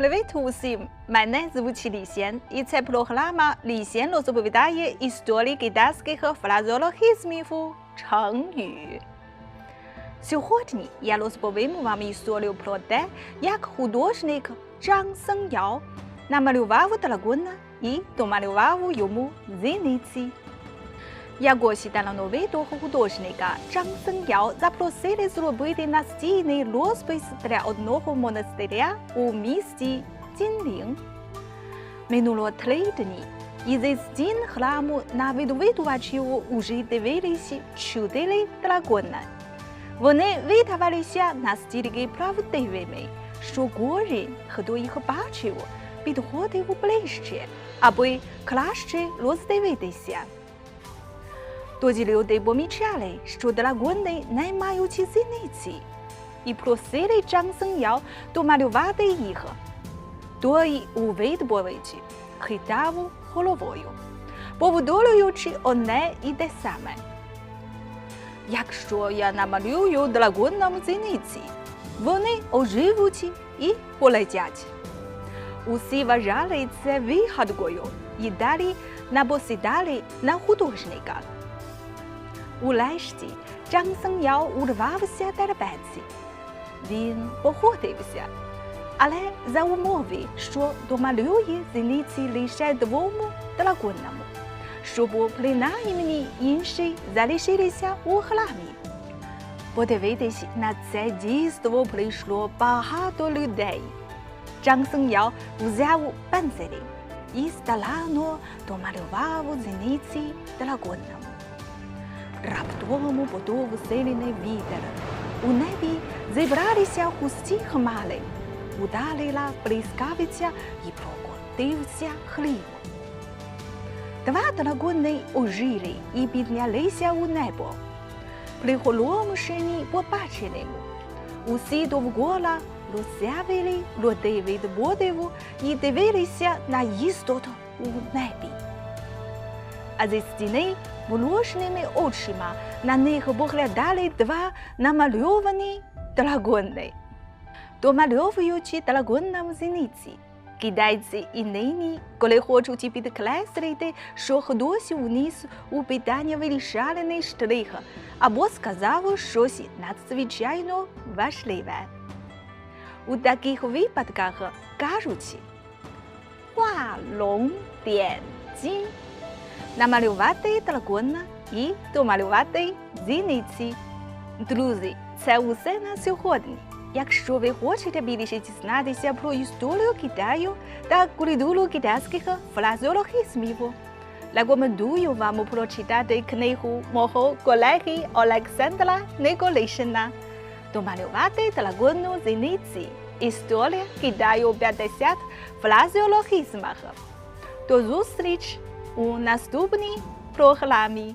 Привіт усім! Мене звуть Лісєн, і це програма Лісєн розповідає історії китайських фразеологізмів Чангю. Сьогодні я розповім вам історію про те, як художник Чжан Сен'яо намалював дракона і домалював йому зіниці. Якось талановитого художника Чжан Сен'яо запросили зробити настійний розпис для одного монастиря у місті Цінлін. Минуло три дні, храму на відвідувачів уже дивилися чотири. Вони видавалися настільки правдивими, що кожен, хто їх бачив, підходив ближче, аби краще роздивитися. Тоді люди помічали, що драгони не мають зіниці, і просили Чжан Сен'яо домалювати їх. Той у відповіді хитав головою, повторюючи одне і те саме. Якщо я намалюю драгонам зіниці, вони оживуть і полетять. Усі вважали це вигадкою і далі набосідали на художника. Урешті Чжан Сен'яо урвався терпець. Він погодився, але за умови, що домалює зіниці лише двому драконам, щоб принаймні інші залишилися у храмі. Подивитись на це дійство прийшло багато людей. Чжан Сен'яо взяв пензелі і старанно домалював зіниці драконам. Раптом подув сильний вітер. У небі зібралися густі хмари. Ударила блискавиця і прокотився хліб. Два драгони ожили і піднялися у небо. Приголомшені побачили. Усі довкола роззявили роти від подиву і дивилися на істоту у небі. А зі стіни волошними очима на них поглядали два намальовані драгони. Домальовуючи драгонам зіниці, китайці і нині, коли хочуть підкреслити, що хтось уніс у питання вирішальний штрих або сказав щось надзвичайно важливе. У таких випадках кажуть «Хуа лонг діан цін» намалювати дракона і домалювати зіниці. Друзі, це усе на сьогодні. Якщо ви хочете більше дізнатися про історію Китаю та культуру китайських фразеологізмів, рекомендую вам прочитати книгу мого колеги Олександра Николишина «Домалювати дракону зіниці. Історія Китаю 50 фразеологізмах. До зустріч у наступній програмі.